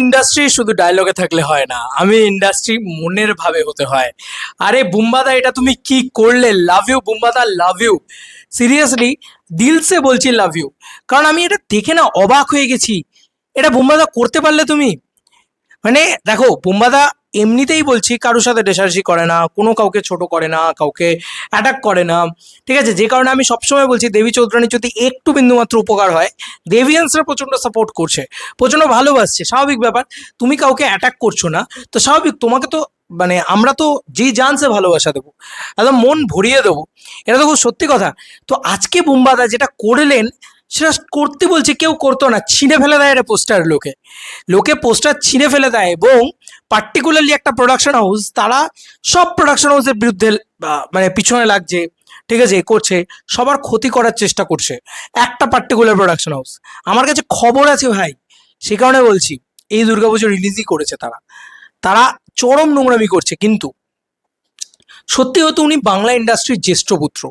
Industry শুধু ডায়লগে থাকলে হয় না, আমি ইন্ডাস্ট্রি মনের ভাবে হতে হয়। আরে বুম্বাদা, এটা তুমি কি করলে? লাভ ইউ বুম্বাদা লাভ ইউ সিরিয়াসলি দিলসে বলছি লাভ ইউ কারণ আমি এটা দেখে না অবাক হয়ে গেছি। এটা বুম্বাদা করতে পারলে তুমি? মানে দেখো, বুম্বাদা এমনিতেই বলছি কারোর সাথে রেশারেশি করে না, কোনো কাউকে ছোট করে না, কাউকে অ্যাটাক করে না। ঠিক আছে? যে কারণে আমি সবসময় বলছি দেবী চৌধুরানীর যদি একটু বিন্দুমাত্র উপকার হয়, দেভিয়ান্সরা প্রচণ্ড সাপোর্ট করছে, প্রচণ্ড ভালোবাসছে, স্বাভাবিক ব্যাপার। তুমি কাউকে অ্যাটাক করছ না, তো স্বাভাবিক তোমাকে তো মানে আমরা তো যে জানসে ভালোবাসা দেবো, একদম মন ভরিয়ে দেবো। এটা তো খুব সত্যি কথা। তো আজকে বুম্বাদা যেটা করলেন, সেটা করতে বলছে কেউ করতো না, ছিঁড়ে ফেলে দেয় এটা পোস্টার লোকে। লোকে পোস্টার ছিঁড়ে ফেলে দেয় এবং পার্টিকুলারলি একটা প্রোডাকশন হাউস তারা সব প্রোডাকশন হাউসের বিরুদ্ধে মানে পিছনে লাগছে, ঠিক আছে করছে, সবার ক্ষতি করার চেষ্টা করছে, একটা পার্টিকুলার প্রোডাকশন হাউস আমার কাছে খবর আছে ভাই, সে কারণে বলছি, এই দুর্গাপুজো রিলিজই করেছে তারা। তারা চরম নোংরামি করছে, কিন্তু সত্যি হয়তো উনি বাংলা ইন্ডাস্ট্রির জ্যেষ্ঠ পুত্র।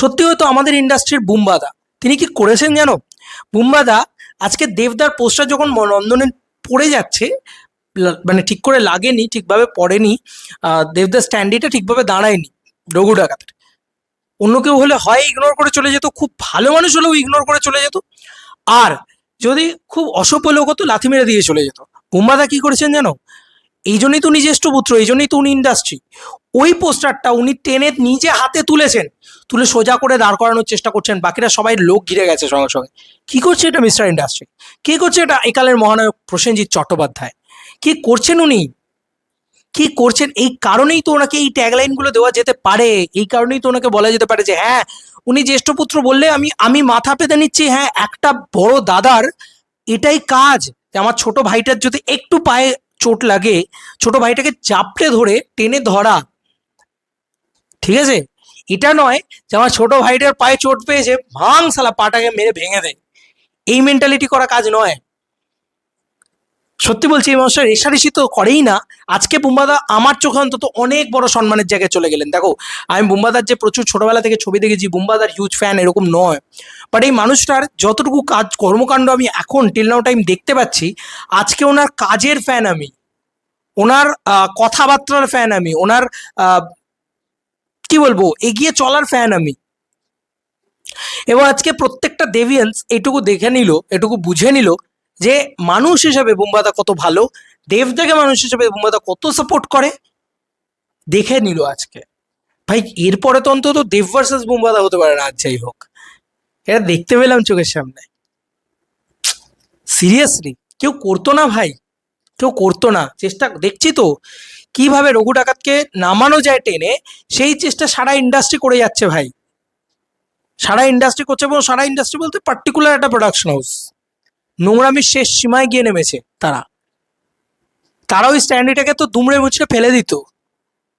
সত্যি হয়তো আমাদের ইন্ডাস্ট্রির বুম্বাদা। তিনি কি করেছেন জানো? বুম্বাদা আজকে দেবদার পোস্টার যখন নন্দনে পড়ে যাচ্ছে মানে ঠিক করে লাগেনি ঠিকভাবে পড়েনি আহ, দেবদার স্ট্যান্ডিটা ঠিকভাবে দাঁড়ায়নি রঘু ডাকাতের। অন্য কেউ হলে হয় ইগনোর করে চলে যেত খুব ভালো মানুষ হলেও ইগনোর করে চলে যেত। আর যদি খুব অসভ্য লোক হতো লাথি মেরে দিয়ে চলে যেত। বুম্বাদা কি করেছেন জানো? এই জন্যই তো উনি পুত্র এই জন্যই তো উনি ইন্ডাস্ট্রি ওই পোস্টারটা উনি টেনে নিজে হাতে তুলেছেন তুলে সোজা করে দাঁড় করানোর চেষ্টা করছেন বাকিরা সবাই লোক ঘিরে গেছে সঙ্গে সঙ্গে। কি করছে এটা মিস্টার ইন্ডাস্ট্রি কে করছে এটা? একালের মহানায়ক প্রসেনজিৎ চট্টোপাধ্যায়। কি করছেন উনি? কি করছেন? এই কারণেই তো ওনাকে এই ট্যাগলাইনগুলো দেওয়া যেতে পারে। এই কারণেই তো ওনাকে বলা যেতে পারে যে হ্যাঁ উনি জ্যেষ্ঠ পুত্র বললে আমি আমি মাথা পেতে নিচ্ছি। হ্যাঁ একটা বড় দাদার এটাই কাজ। যে আমার ছোট ভাইটার যদি একটু পায়ে চোট লাগে, ছোট ভাইটাকে চাপড়ে ধরে টেনে ধরা। ঠিক আছে? এটা নয় যে আমার ছোট ভাইটার পায়ে চোট পেয়েছে, ভাঙ সালা পাটাকে মেরে ভেঙে দেয় এই মেন্টালিটি করা কাজ নয়। সত্যি বলছি, এই মানুষটা রেশারেশি তো করেই না। আজকে বুম্বাদা আমার চোখে অন্তত অনেক বড় সম্মানের জায়গায় চলে গেলেন। দেখো, আমি বুম্বাদার যে প্রচুর ছোটবেলা থেকে ছবি দেখেছি, বুম্বাদার হিউজ ফ্যান এরকম নয়। বাট এই মানুষটার যতটুকু কাজ, কর্মকাণ্ড আমি এখন টিল নাও টাইম দেখতে পাচ্ছি, আজকে ওনার কাজের ফ্যান আমি। ওনার কথাবার্তার ফ্যান আমি। ওনার কি বলব, এগিয়ে চলার ফ্যান আমি। এবং আজকে প্রত্যেকটা দেভিয়ান্স এটুকু দেখে নিল, এটুকু বুঝে নিল যে মানুষ হিসাবে বুম্বাদা কত ভালো, দেবদাকে মানুষ হিসাবে বুম্বাদা কত সাপোর্ট করে? দেখে নিল আজকে। ভাই, এরপরে তো অন্তত দেব ভার্সেস বুম্বাদা হতে পারে না যাই হোক। এটা দেখতে পেলাম চোখের সামনে। সিরিয়াসলি কেউ করতো না ভাই। কেউ করতো না। চেষ্টা, দেখছি তো, কীভাবে রঘু ডাকাতকে নামানো যায় টেনে, সেই চেষ্টা সারা ইন্ডাস্ট্রি করে যাচ্ছে ভাই। সারা ইন্ডাস্ট্রি করছে এবং সারা ইন্ডাস্ট্রি বলতে পার্টিকুলার একটা প্রোডাকশন হাউস নোংরামির শেষ সীমায় গিয়ে নেমেছে তারা। তারা ওই স্ট্যান্ডিটাকে তো দুমড়ে মুচড়ে ফেলে দিত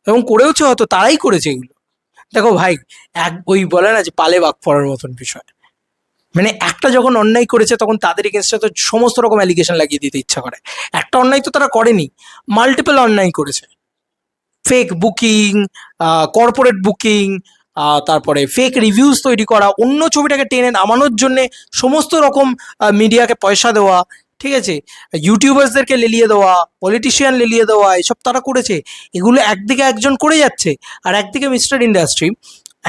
এবং করেওছে হয়তো, তারাই করেছে এগুলো। দেখো ভাই, এক ওই বলে না যে পালে বাঘ পড়ার মতন বিষয়। মানে একটা যখন অন্যায় করেছে তখন তাদের এগেনস্টে তো সমস্ত রকম অ্যালিগেশন লাগিয়ে দিতে ইচ্ছা করে। একটা অন্যায় তো তারা করেনি মাল্টিপল অন্যায় করেছে। ফেক বুকিং কর্পোরেট বুকিং তারপরে ফেক রিভিউজ তৈরি করা, অন্য ছবিটাকে টেনে নামানোর জন্য সমস্ত রকম মিডিয়াকে পয়সা দেওয়া, ঠিক আছে? ইউটিউবার্সদেরকে লেলিয়ে দেওয়া পলিটিশিয়ান লেলিয়ে দেওয়া, এসব তারা করেছে। এগুলো একদিকে একজন করে যাচ্ছে, আর একদিকে মিস্টার ইন্ডাস্ট্রি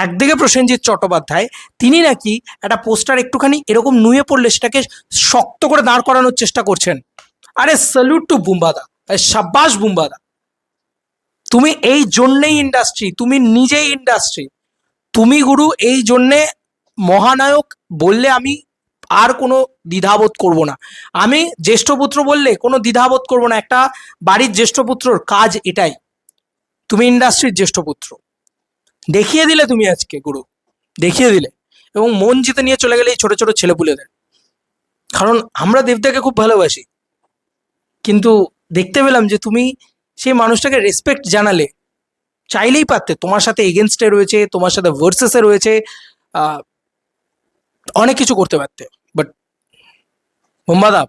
একদিকে প্রসেনজিৎ চট্টোপাধ্যায়, তিনি নাকি একটা পোস্টার একটুখানি এরকম নুয়ে পড়লে সেটাকে শক্ত করে দাঁড় করানোর চেষ্টা করছেন। আরে স্যালুট টু বুম্বাদা সাব্বাস বুম্বাদা তুমি এই জন্যেই ইন্ডাস্ট্রি তুমি নিজেই ইন্ডাস্ট্রি তুমি গুরু, এই জন্যে মহানায়ক বললে আমি আর কোনো দ্বিধাবোধ করব না। আমি জ্যেষ্ঠ পুত্র বললে কোনো দ্বিধাবোধ করব না। একটা বাড়ির জ্যেষ্ঠ পুত্রর কাজ এটাই। তুমি ইন্ডাস্ট্রির জ্যেষ্ঠ পুত্র। দেখিয়ে দিলে তুমি আজকে গুরু। দেখিয়ে দিলে। এবং মন জিতে নিয়ে চলে গেলে এই ছোট ছোট ছেলেপুলেদের। কারণ আমরা দেবদাকে খুব ভালোবাসি। কিন্তু দেখতে পেলাম যে তুমি সেই মানুষটাকে রেসপেক্ট জানালে চাইলেই পারতে। তোমার সাথে এগেনস্টে রয়েছে, তোমার সাথে ভার্সেসে রয়েছে অনেক কিছু করতে পারতে। বাট মোম্বাদা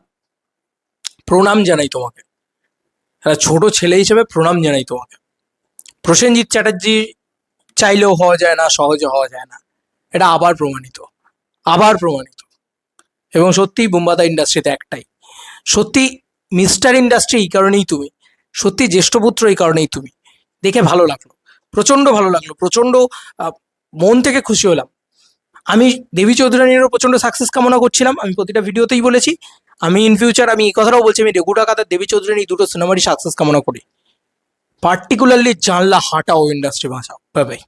প্রণাম জানাই তোমাকে। একটা ছোট ছেলে হিসেবে প্রণাম জানাই তোমাকে। প্রসেনজিৎ চ্যাটার্জি চাইলেও হওয়া যায় না, সহজে হওয়া যায় না। এটা আবার প্রমাণিত। আবার প্রমাণিত। এবং সত্যিই বোম্বাদা ইন্ডাস্ট্রিতে একটাই। সত্যি মিস্টার ইন্ডাস্ট্রি এই কারণেই তুমি। সত্যি জ্যেষ্ঠপুত্র এই কারণেই তুমি। দেখে ভালো লাগল। প্রচণ্ড ভালো লাগল। প্রচণ্ড মন থেকে খুশি হলাম। আমি দেবী চৌধুরানীরও প্রচণ্ড সাকসেস কামনা করছিলাম। আমি প্রতিটা ভিডিওতেই বলেছি, আমি ইন ফিউচার আমি এই কথাটাও বলছি, আমি রেগুটা কাতার দেবী চৌধুরানী দুটো সিনেমারই সাকসেস কামনা করি। পার্টিকুলারলি জানলা হাঁটাও ইন্ডাস্ট্রি ভাষা। বাই